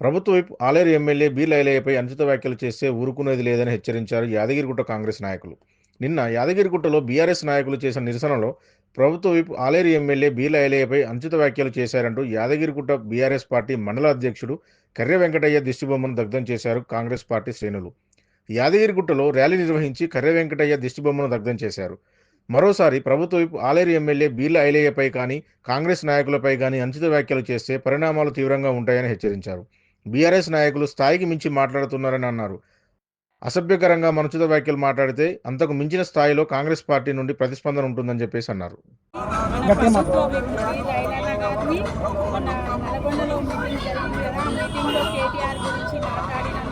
ప్రభుత్వ వైపు Aleru MLA B లైలయ్యపై అనుచిత వ్యాఖ్యలు చేస్తే ఊరుకునేది లేదని హెచ్చరించారు యాదగిరిగుట్ట కాంగ్రెస్ నాయకులు. నిన్న యాదగిరిగుట్టలో బీఆర్ఎస్ నాయకులు చేసిన నిరసనలో ప్రభుత్వ వైపు ఆలేరు ఎమ్మెల్యే బి లైలయ్యపై అనుచిత వ్యాఖ్యలు చేశారంటూ యాదగిరిగుట్ట బీఆర్ఎస్ పార్టీ మండల అధ్యక్షుడు కర్రె వెంకటయ్య దిష్టిబొమ్మను దగ్ధం చేశారు కాంగ్రెస్ పార్టీ శ్రేణులు. యాదగిరిగుట్టలో ర్యాలీ నిర్వహించి కర్రె వెంకటయ్య దిష్టిబొమ్మను దగ్ధం చేశారు. మరోసారి ప్రభుత్వ వైపు ఆలేరు ఎమ్మెల్యే బీల ఐలయ్యపై కానీ కాంగ్రెస్ నాయకులపై కానీ అనుచిత వ్యాఖ్యలు చేస్తే పరిణామాలు తీవ్రంగా ఉంటాయని హెచ్చరించారు. బీఆర్ఎస్ నాయకులు స్థాయికి మించి మాట్లాడుతున్నారని అన్నారు. అసభ్యకరంగా అనుచిత వ్యాఖ్యలు మాట్లాడితే అంతకు మించిన స్థాయిలో కాంగ్రెస్ పార్టీ నుండి ప్రతిస్పందన ఉంటుందని చెప్పేసి అన్నారు. నల్గొండలో మీటింగ్ జరిగింది కదా. మీటింగ్లో కేటీఆర్ గురించి మాట్లాడినందుకు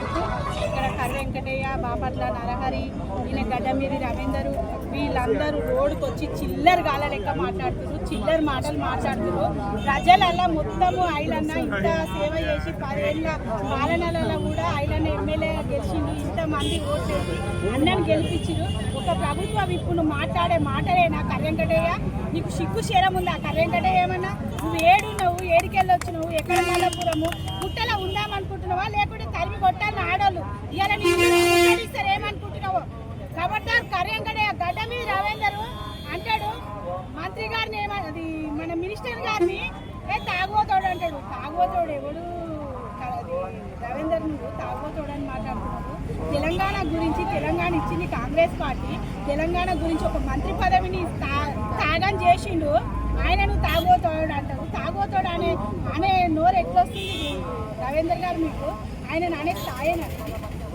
ఇక్కడ కర్ర వెంకటయ్య బాపట్ల నరహరి ఈయన గడ్డమీది రవీందర్ వీళ్ళందరూ రోడ్డుకు వచ్చి చిల్లర గాల లెక్క మాట్లాడుతున్నారు చిల్లర మాటలు మాట్లాడుతున్నారు. ప్రజలల్లా మొత్తము ఐలన్న ఇంత సేవ చేసి పదేళ్ళ పాలనలలో కూడా ఐలన్న ఎమ్మెల్యే గెలిచిండు ఇంతమంది ఓట్లేసి అన్నను గెలిపించారు ఒక ప్రభుత్వ ఇప్పుడు మాట్లాడే మాటలేనా కర్రెంకటయ్య నీకు సిగ్గు శరం ఉందా కర్రెంకటయ్య ఏమన్నా? నువ్వు ఏడున్నావు ఏడికెళ్ళొచ్చినావు ఎక్కడ మల్లపురము? పుట్టలో ఉందామనుకుంటున్నావా? లేకుంటే కొట్టాలని ఆడోళ్ళు. ఇవాళ ఇస్తారు ఏమనుకుంటున్నావు? కబడ్డారు కర్రెంకటయ్య గడ్డ మీద రవేందరు అంటాడు మంత్రి గారిని ఏమ అది మన మినిస్టర్ గారిని ఏ తాగుబోతోడు అంటాడు. తాగుబోతోడు ఎవడు? రవీందర్ నువ్వు తాగుబోతోడు అని మాట్లాడుతున్నాడు తెలంగాణ గురించి తెలంగాణ ఇచ్చింది కాంగ్రెస్ పార్టీ. తెలంగాణ గురించి ఒక మంత్రి పదవిని తా- త్యాగం చేసిండు. ఆయన నువ్వు తాగుబోతోడు అంటాడు. తాగుబోతోడు అనే అనే నోరు ఎట్లొస్తుంది రవీందర్ గారు మీకు? ఆయన నానే ఆయన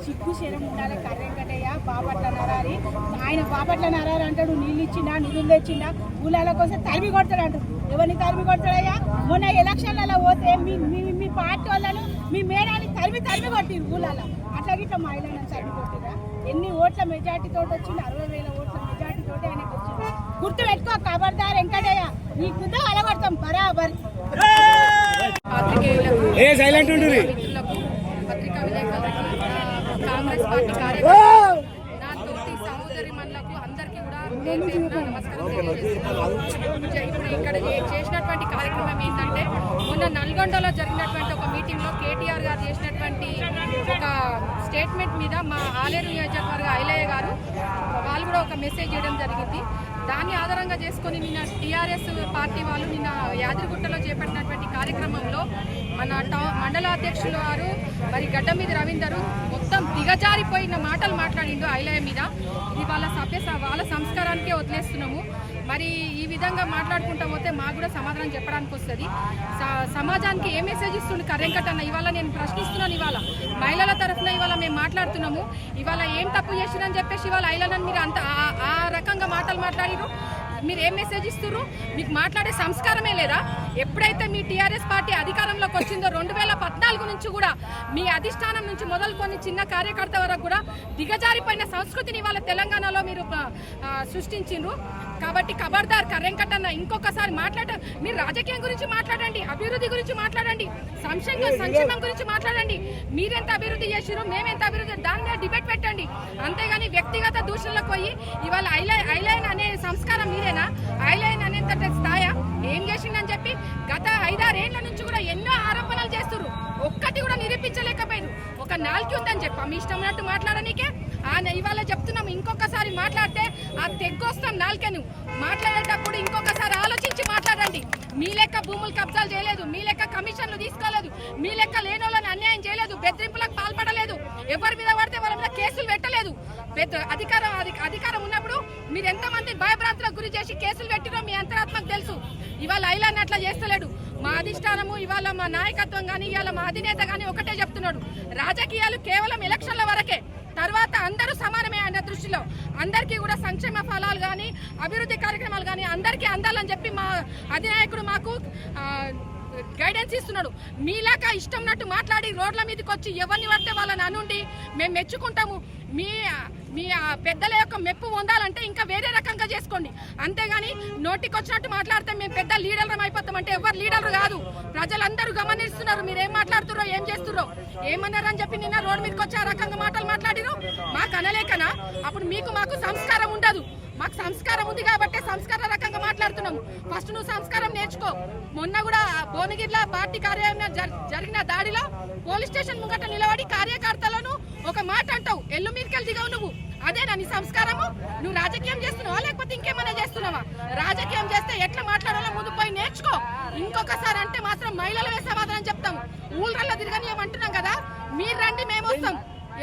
చిక్కు శరం ఉండాలి కర్రెంకటయ్య బాపట్ల నరారి ఆయన బాపట్ల నరారి అంటాడు నీళ్ళు ఇచ్చిండా నిధులు తెచ్చిండా ఊళ్ళ కోసం తరిమి కొడతాడు అంటాడు ఎవరిని తరిమి కొడతాడయ్యా? మొన్న ఎలక్షన్లలో పోతే మీ మీ మీ పార్టీ వాళ్ళను మీ మేడాన్ని తరిమి తరిమి కొట్టిరు ఊళ్ళలో. అట్లా గిట్ల మహిళలను తరిమి కొట్టిరా? ఎన్ని ఓట్ల మెజార్టీ తోటి వచ్చింది అరవై వేల ఓట్ల మెజార్టీ తోటి ఆయనకు వచ్చింది గుర్తు పెట్టుకో కబర్దార్ వెంకటయ్య. నీ గుద్ద అలగొడతాం బరాబర్. ఏ సైలెంట్ ఉంటుంది పత్రికా విలేకరులకు నా కాంగ్రెస్ పార్టీ నా తోటి సహోదరి మనులకు అందరికీ కూడా పేరున నమస్కారం తెలియజేస్తున్నాను. ఇప్పుడు ఇక్కడ చేసినటువంటి కార్యక్రమం ఏంటంటే మొన్న నల్గొండలో జరిగినటువంటి ఒక మీటింగ్లో కేటీఆర్ గారు చేసినటువంటి ఒక స్టేట్మెంట్ మీద మా ఆలేరు నియోజకవర్గ ఐలయ్య గారు వాళ్ళు కూడా ఒక మెసేజ్ చేయడం జరిగింది. దాన్ని ఆధారంగా చేసుకొని నిన్న టీఆర్ఎస్ పార్టీ వాళ్ళు నిన్న యాదగిరిగుట్టలో చేపట్టినటువంటి కార్యక్రమంలో మన టౌ మండల అధ్యక్షులు వారు మరి గడ్డ మీద రవీందర్ మొత్తం దిగజారిపోయిన మాటలు మాట్లాడిండు ఐలయ మీద. ఇది వాళ్ళ సభ్య వాళ్ళ సంస్కారానికే వదిలేస్తున్నాము. మరి ఈ విధంగా మాట్లాడుకుంటా పోతే మాకు కూడా సమాధానం చెప్పడానికి వస్తుంది. స- సమాజానికి ఏ మెసేజ్ ఇస్తుంది కర్రెంకట్ అన్న ఇవాళ నేను ప్రశ్నిస్తున్నాను ఇవాళ. మహిళల తరఫున ఇవాళ మేము మాట్లాడుతున్నాము. ఇవాళ ఏం తప్పు చేసిరని చెప్పేసి ఇవాళ ఐలనని మీరు అంత ఆ- ఆ రకంగా మాటలు మాట్లాడిరు మీరు ఏం మెసేజ్ ఇస్తున్నారు మీకు మాట్లాడే సంస్కారమే లేదా? ఎప్పుడైతే మీ టీఆర్ఎస్ పార్టీ అధికారంలోకి వచ్చిందో రెండు వేల పద్నాలుగు నుంచి కూడా మీ అధిష్టానం నుంచి మొదలుకొని చిన్న కార్యకర్త వరకు కూడా దిగజారిపోయిన సంస్కృతిని వాళ్ళ తెలంగాణలో మీరు సృష్టించిండ్రు. కాబట్టి ఖబర్దార్ కర్రెంకట్టన్న ఇంకొకసారి మాట్లాడ మీరు రాజకీయం గురించి మాట్లాడండి అభివృద్ధి గురించి మాట్లాడండి సంక్షేమ సంక్షేమం గురించి మాట్లాడండి. మీరెంత అభివృద్ధి చేసిరు మేమెంత అభివృద్ధి దాని మీద డిబేట్ పెట్టండి. అంతేగాని వ్యక్తిగత దూషణలకు పోయి ఇవాళ ఐలై ఐలైన్ అనే సంస్కారం మీరేనా ఐలైన్ అనేంత స్థాయా? ఏం చేసిందని చెప్పి గత ఐదారేళ్ళ నుంచి కూడా ఎన్నో ఆరోపణలు చేస్తున్నారు ఒక్కటి కూడా నిరూపించలేకపోయారు ఒక నాలుగు ఉందని చెప్పా. మీ ఇష్టం ఉన్నట్టు మాట్లాడనీకే ఇవాళ చెప్తున్నాం ఇంకొకసారి మాట్లాడితే ఆ తెగ్గొస్తాం నాలుకను. మాట్లాడేటప్పుడు ఇంకొకసారి ఆలోచించి మాట్లాడండి. మీ లెక్క భూములు కబ్జాలు చేయలేదు మీ లెక్క కమిషన్లు తీసుకోలేదు మీ లెక్క లేనోళ్ళని అన్యాయం చేయలేదు బెదిరింపులకు పాల్పడలేదు ఎవరి మీద పడితే వాళ్ళ మీద కేసులు పెట్టలేదు. పెద్ద అధికారం అధికారం ఉన్నప్పుడు మీరు ఎంతమంది భయభ్రాంతులకు గురి చేసి కేసులు పెట్టినో మీ అంతరాత్మకు తెలుసు. ఇవాళ ఐలాన్ని అట్లా చేస్తలేడు. మా అధిష్టానము ఇవాళ మా నాయకత్వం కానీ ఇవాళ మా అధినేత కానీ ఒకటే చెప్తున్నాడు. రాజకీయాలు కేవలం ఎలక్షన్ తర్వాత అందరూ సమానమే అన్న దృష్టిలో అందరికీ కూడా సంక్షేమ ఫలాలు కానీ అభివృద్ధి కార్యక్రమాలు కానీ అందరికీ అందాలని చెప్పి మా అధినాయకుడు మాకు గైడెన్స్ ఇస్తున్నాడు. మీలాగా ఇష్టం మాట్లాడి రోడ్ల మీదకి వచ్చి ఎవరిని పడితే వాళ్ళని అనుండి మేము మెచ్చుకుంటాము. మీ మీ ఆ పెద్దల యొక్క మెప్పు పొందాలంటే ఇంకా వేరే రకంగా చేసుకోండి. అంతేగాని నోటికొచ్చినట్టు మాట్లాడితే మేము పెద్ద లీడర్లం అయిపోతాం అంటే ఎవరు లీడర్ కాదు. ప్రజలందరూ గమనిస్తున్నారు. మీరు ఏం మాట్లాడుతుర్రో ఏం చేస్తుర్రో. ఏమన్నారని చెప్పి నిన్న రోడ్డు మీదకి వచ్చి ఆ రకంగా మాటలు మాట్లాడిరు మాకు అనలేకనా అప్పుడు మీకు మాకు సంస్కారం ఉండదు. మాకు సంస్కారం ఉంది కాబట్టి సంస్కార రకంగా మాట్లాడుతున్నాము. ఫస్ట్ నువ్వు సంస్కారం నేర్చుకో. మొన్న కూడా భువనగిరిలో పార్టీ కార్యాలయం జరిగిన దాడిలో పోలీస్ స్టేషన్ ముంగట నిలబడి కార్యకర్తలను ఒక మాట అంటావు. ఎల్లు మీదకి దిగవు నువ్వు. అదేనా నీ సంస్కారము నువ్వు రాజకీయం చేస్తున్నావా లేకపోతే ఇంకేమైనా చేస్తున్నావా? రాజకీయం చేస్తే ఎట్లా మాట్లాడాలో ముందు పోయి నేర్చుకో. ఇంకొకసారి అంటే మాత్రం మహిళలమే సమాధానం చెప్తాం ఊళ్ళల్లో తిరగని అంటున్నాం కదా. మీరు రండి మేము వస్తాం.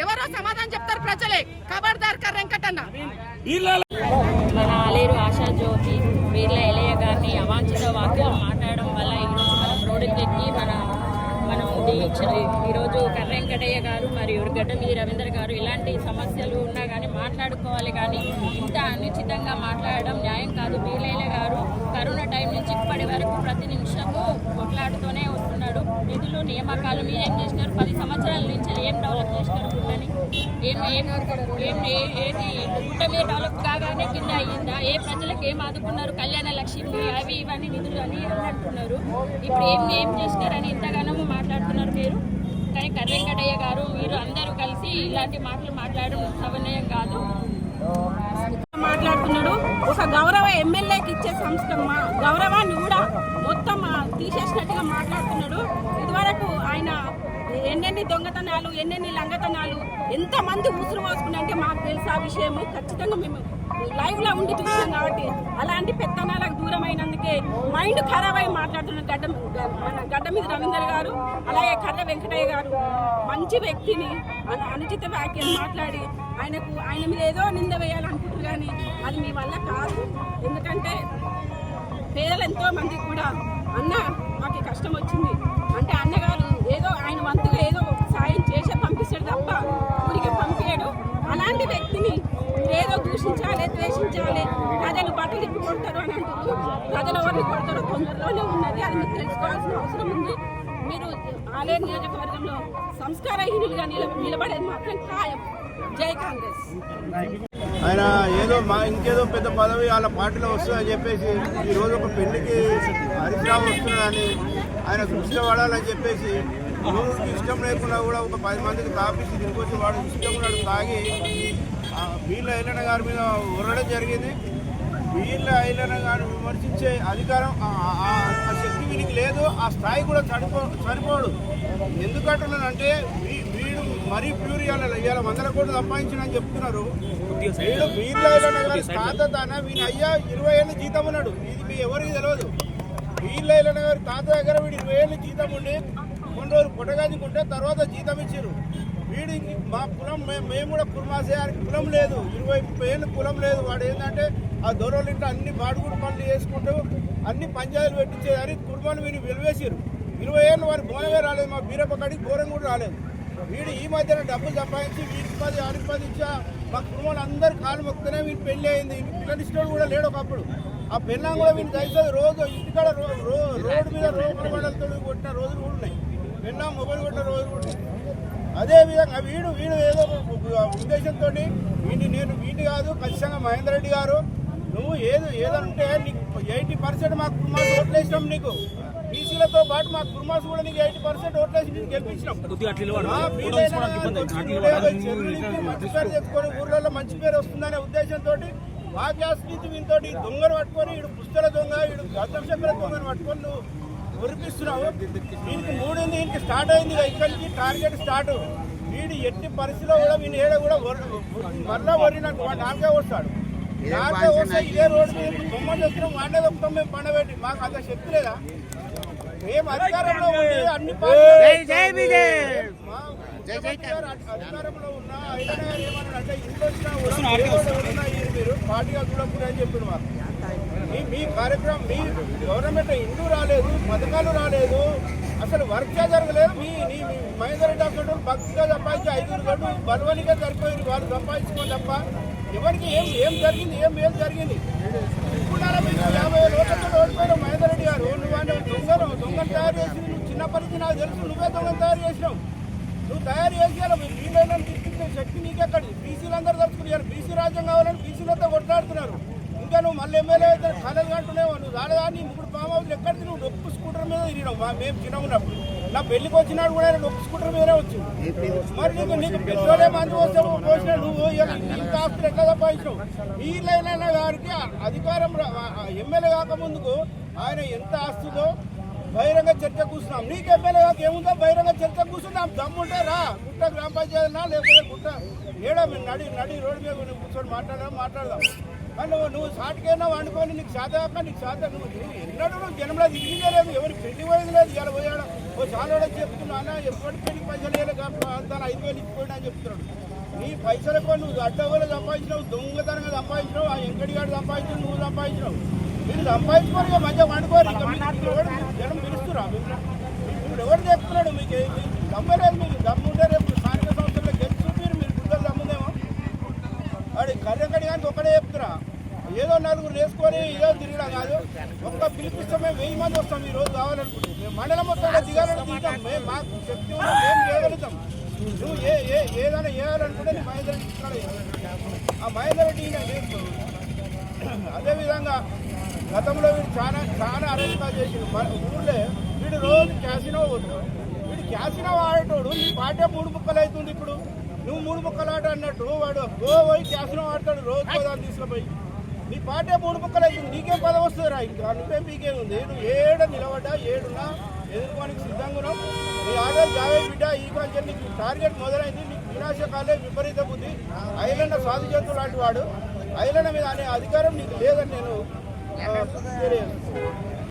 ఎవరో సమాధానం చెప్తారు ప్రజలే. కబర్దార్ కర్ వెంకటన్న. మన ఆలేరు ఆశా జ్యోతి. వీర్ల ఎలయ్య గారిని అవాంఛిత వాక్యాలు మాట్లాడడం వల్ల ఈరోజు మనం రోడ్డుకెక్కి మన మనం ఈరోజు కర్ర వెంకటయ్య గారు మరియు గడ్డమీది రవీంద్ర గారు ఇలాంటి సమస్యలు ఉన్నా కానీ మాట్లాడుకోవాలి కానీ ఇంత అనుచితంగా మాట్లాడడం న్యాయం కాదు. వీలయ్య గారు కరోనా టైం నుంచి ఇప్పటి వరకు ప్రతి నిమిషము కొట్లాడుతూనే నిధులు నియామకాలు మీరేం చేసినారు? పది సంవత్సరాల నుంచి ఏం డెవలప్ చేసినారు గుట్టని? ఏం ఏం ఏం ఏది గుట్ట మీద డెవలప్ కాగానే కింద అయ్యిందా? ఏ ప్రజలకు ఏం ఆదుకున్నారు? కళ్యాణ లక్ష్మి అవి ఇవన్నీ నిధులు అని అంటున్నారు? ఇప్పుడు ఏం ఏం చేసినారని ఇంతగానో మాట్లాడుతున్నారు మీరు? కానీ కర్రెంకటయ్య గారు మీరు అందరూ కలిసి ఇలాంటి మాటలు మాట్లాడడం సమన్వయం కాదు. మాట్లాడుతున్నాడు. ఒక గౌరవ ఎమ్మెల్యేకి ఇచ్చే సంస్థ గౌరవాన్ని కూడా మొత్తం తీసేసినట్టుగా మాట్లాడు ఇదివరకు ఆయన ఎన్నెన్ని దొంగతనాలు ఎన్నెన్ని లంగతనాలు ఎంతమంది ఉసురు పోసుకుని అంటే మాకు తెలుసు ఆ విషయం ఖచ్చితంగా మేము లైవ్లో ఉండి చూసాం కాబట్టి అలాంటి పెత్తనాలకు దూరం అయినందుకే మైండ్ ఖరాబ్ అయి మాట్లాడుతున్న గడ్డ మన గడ్డ మీద రవీందర్ గారు అలాగే కర్ర వెంకటయ్య గారు మంచి వ్యక్తిని అనుచిత వ్యాఖ్యలు మాట్లాడి ఆయనకు ఆయన మీద ఏదో నింద వేయాలనుకుంటున్నారు కానీ అది మీ వల్ల కాదు. ఎందుకంటే పేదలు ఎంతో మంది కూడా అన్న మాకు కష్టం వచ్చింది. అంటే అన్నగారు ఏదో ఆయన వంతుగా ఏదో సాయం చేసే పంపిస్తాడు తప్ప ఊరికి పంపించాడు. అలాంటి వ్యక్తిని ఏదో దూషించాలి ద్వేషించాలి ప్రజలు బట్టలు ఇప్పుడు కొడతారు అని అంటారు. ప్రజలు ఎవరిని కొడతారో తొందరలోనే ఉన్నది. అది మీరు తెలుసుకోవాల్సిన అవసరం ఉంది. మీరు ఆలయ నియోజకవర్గంలో సంస్కారహీనులుగా నిల నిలబడేది మాత్రం ఖాయం. జై కాంగ్రెస్. ఆయన ఏదో మా ఇంకేదో పెద్ద పదవి వాళ్ళ పార్టీలో వస్తుందని చెప్పేసి ఈ రోజు ఒక పెళ్ళికి హరీష్ వస్తున్నాడని ఆయన దృష్టిలో పడాలని చెప్పేసి ఊరికి ఇష్టం లేకుండా కూడా ఒక పది మందికి తాపించి తిరిగి వాడు ఇష్టం ఉన్నాడు తాగి వీళ్ళ ఐలన్న గారి మీద ఉరడం జరిగింది. వీళ్ళ ఐలన్న గారిని విమర్శించే అధికారం ఆ- శక్తి వీరికి లేదు ఆ స్థాయి కూడా సరిపో సరిపోడు ఎందుకంటున్నానంటే వీడు మరీ ప్యూర్ ఇవాళ ఇవాళ వందల కోట్లు సంపాదించినని చెప్తున్నారు. వీడు వీళ్ళ ఐలన్న గారి తాత వీని అయ్యా ఇరవై ఏళ్ళు జీతం ఉన్నాడు. ఇది మీ ఎవరికి తెలియదు వీళ్ళ ఐలన్న గారి తాత దగ్గర వీడు ఇరవై ఏళ్ళు జీతం ఉండి కొన్ని రోజులు పుట్టగాదికుంటే తర్వాత జీతం ఇచ్చారు వీడు మా కులం మేము మేము కూడా కులమాసేయానికి కులం లేదు. ఇరవై ముప్పై ఏళ్ళు కులం లేదు. వాడు ఏంటంటే ఆ దొరలు ఇంట్లో అన్ని బాడుగుడు పనులు చేసుకుంటూ అన్ని పంచాయతీలు పెట్టించేదని కుర్మాను వీని వెలివేసారు ఇరవై ఏళ్ళు వారి బోనమే రాలేదు. మా బీరప్ప కాడికి ఘోరం కూడా రాలేదు. వీడు ఈ మధ్యన డబ్బులు సంపాదించి వీటికి పది ఆడికి పది ఇచ్చా మా కుటుంబాలు అందరు కాలు మొక్కుతూనే వీడి పెళ్ళి అయింది. పిల్లనిష్టోడు కూడా లేడు ఒకప్పుడు. ఆ పెళ్ళం కూడా వీని దయచేది రోజు ఇంటికాడ రో- రో- రోడ్డు మీద రోడ్డు బండలతో కొట్టిన రోజులు కూడా ఉన్నాయి. పెళ్ళం మొబైల్ కొట్టిన రోజులు కూడా. ఉన్నాయి అదే విధంగా వీడు వీడు ఏదో ఉద్దేశంతో వీడిని నేను వీటి కాదు ఖచ్చితంగా మహేందర్ రెడ్డి గారు నువ్వు ఏదో ఏదంటే నీకు ఎయిటీ పర్సెంట్ మా కుటుంబాలు ఓట్లేసినాం నీకు. బీసీలతో పాటు మా కుటుంబాలు కూడా నీకు ఎయిటీ పర్సెంట్ ఓట్లేసి నీకు గెలిపించినాం. తెచ్చుకొని ఊర్లలో మంచి పేరు వస్తుందనే ఉద్దేశంతో మా గ్యాస్ నుంచి వీనితో దొంగను పట్టుకొని వీడు పుస్తల దొంగ వీడు గతం చెప్పిన దొంగను పట్టుకొని నువ్వు ఉరిపిస్తున్నావు దీనికి మూడింది? దీనికి స్టార్ట్ అయింది ఇక ఇక్కడి నుంచి టార్గెట్ స్టార్ట్. వీడు ఎట్టి పరిస్థితిలో కూడా వీని ఏడ కూడా వరి- మరలా వరినట్టు వాడు నాలుగే వస్తాడు. నాలుగే వస్తే ఇదే రోడ్డు మీద ఇప్పుడు బొమ్మలు తెస్తున్నాం వాడే దొక్కుతాం మేము పండబెట్టి మాకు అంత శక్తి లేదా? మేము అధికారంలో ఉండి అన్ని అధికారంలో ఉన్న అంటే ఇంట్లో వచ్చినా మీరు పార్టీగా చూడకూడదు అని చెప్పారు మాకు మీ మీ కార్యక్రమం మీ గవర్నమెంట్ ఇండ్లు రాలేదు పథకాలు రాలేదు. అసలు వర్క్ జరగలేదు. మీ నీ మహేందర్ రెడ్డి అక్కడ భక్తిగా సంపాదించి ఐదుగురు గంటలు బలవనిగా సరిపోయింది వాళ్ళు సంపాదించుకోని తప్ప ఎవరికి ఏం ఏం జరిగింది ఏం ఏం జరిగింది? ఇప్పుడు యాభై లోకల్లో ఓడిపోయిన మహేందర్ రెడ్డి గారు నువ్వు అంటే దొంగను దొంగను తయారు చేసి నువ్వు చిన్నప్పటికి నాకు తెలుసు నువ్వే దొంగను తయారు చేసినావు. నువ్వు తయారు చేసేయాలి వీళ్ళని తీసుకుంటే శక్తి నీకెక్కడి బీసీలు అందరూ తలుచుకున్నారు బీసీ రాజ్యం కావాలని బీసీలతో కొట్లాడుతున్నారు. ఇంకా నువ్వు మళ్ళీ ఎమ్మెల్యే అయితే కళలు అంటున్నావు నువ్వు రాలేదా? నీ ముగ్గురు ఫామ్ హౌస్ ఎక్కడికి నువ్వు నొప్పు స్కూటర్ మీద తిరిగినావు. మేము చిన్న ఉన్నప్పుడు నా పెళ్ళికి వచ్చినాడు కూడా నొప్పు స్కూటర్ వేరే వచ్చింది మరి నీకు నీకు పెట్రోలే మంది వస్తే పోసిన నువ్వు ఇంత ఆస్తులు ఎట్లా సంపాదించినావు? వీళ్ళైనా గారికి అధికారం రా- ఎమ్మెల్యే కాకముందుకు ఆయన ఎంత ఆస్తుందో బహిరంగ చర్చ కూర్చున్నాం. నీకు ఎమ్మెల్యే కాక ఏముందో బహిరంగ చర్చ కూర్చున్నాం. దమ్ముంటే రా. గుట్ట గ్రామ పంచాయతీనా? లేకపోతే గుట్ట ఏడా మేము నడి నడి రోడ్డు మీద కూర్చొని మాట్లాడదాం మాట్లాడదాం. నువ్వు నువ్వు సాటికైనా వండుకొని నీకు సాధాక నీకు సాధ నువ్వు ఎన్నడూ నువ్వు జనంలో తిరిగినే లేదు ఎవరికి పెళ్ళి పోయింది లేదు ఇలా పోయాడు ఓ చాలా చెప్తున్నా అన్న ఎప్పటి పెళ్ళి పైసలు వేయలేదు అంతా ఐదు వేలు ఇచ్చిపోయినా అని చెప్తున్నాడు నీ పైసలకు నువ్వు అడ్డగోలు సంపాదించినావు దొంగతనంగా సంపాదించినావు ఆ ఎంకడిగాడు సంపాదించినావు నువ్వు సంపాదించినావు మీరు సంపాదించుకోరు ఇక మంచిగా వండుకోరు ఇక జనం పిలుస్తురా ఇప్పుడు ఎవరు చెప్తున్నాడు మీకు ఏ- మీకు దమ్మలేదు ఉంటే రేపు వాడి కర్రెక్కడి కానీ ఒక్కడే చెప్తురా ఏదో నలుగురు వేసుకొని ఏదో తిరగడం కాదు. ఒక్క పిలిపిస్తే మేము వెయ్యి మంది వస్తాం ఈ రోజు కావాలనుకుంటే. మండలం మొత్తంలో దిగాలని తింటాం మేము మాకు శక్తి మేము చేయగలుగుతాం. నువ్వు ఏ ఏ ఏదైనా చేయాలనుకుంటే నీ మహేందర్ రెడ్డి ఆ మహేందర్ రెడ్డి నేను చేస్తాడు? అదేవిధంగా గతంలో వీడు చాలా చాలా అరెస్టాలు చేసిండు. మన ఊళ్ళో వీడు రోజు క్యాసినో పోతున్నాడు వీడు క్యాసినో ఆడేటోడు. ఈ పాటే మూడు ముక్కలు అవుతుంది ఇప్పుడు. నువ్వు మూడు ముక్కలు ఆట అన్నట్టు వాడు గో పోయి క్యాసినో ఆడతాడు రోజు పదాలు తీసుకుపోయి. నీ పాటే మూడు ముక్కలు అవుతుంది నీకేం పదం వస్తుంది రా ఇంకా నువ్వేం మీకేం ఉంది? నువ్వు ఏడ నిలబడ్డా ఏడున్నా ఎదుర్కోనికి సిద్ధంగా ఉన్నావు? నీ ఆర్డర్ జావే బిడ్డ ఈ కొంచెం నీకు టార్గెట్ మొదలైంది నీకు వినాశకాలే విపరీత ఉంది ఐలన్న సాధు జంతువు లాంటి వాడు. ఐలన్న మీద అనే అధికారం నీకు లేదని నేను తెలియదు.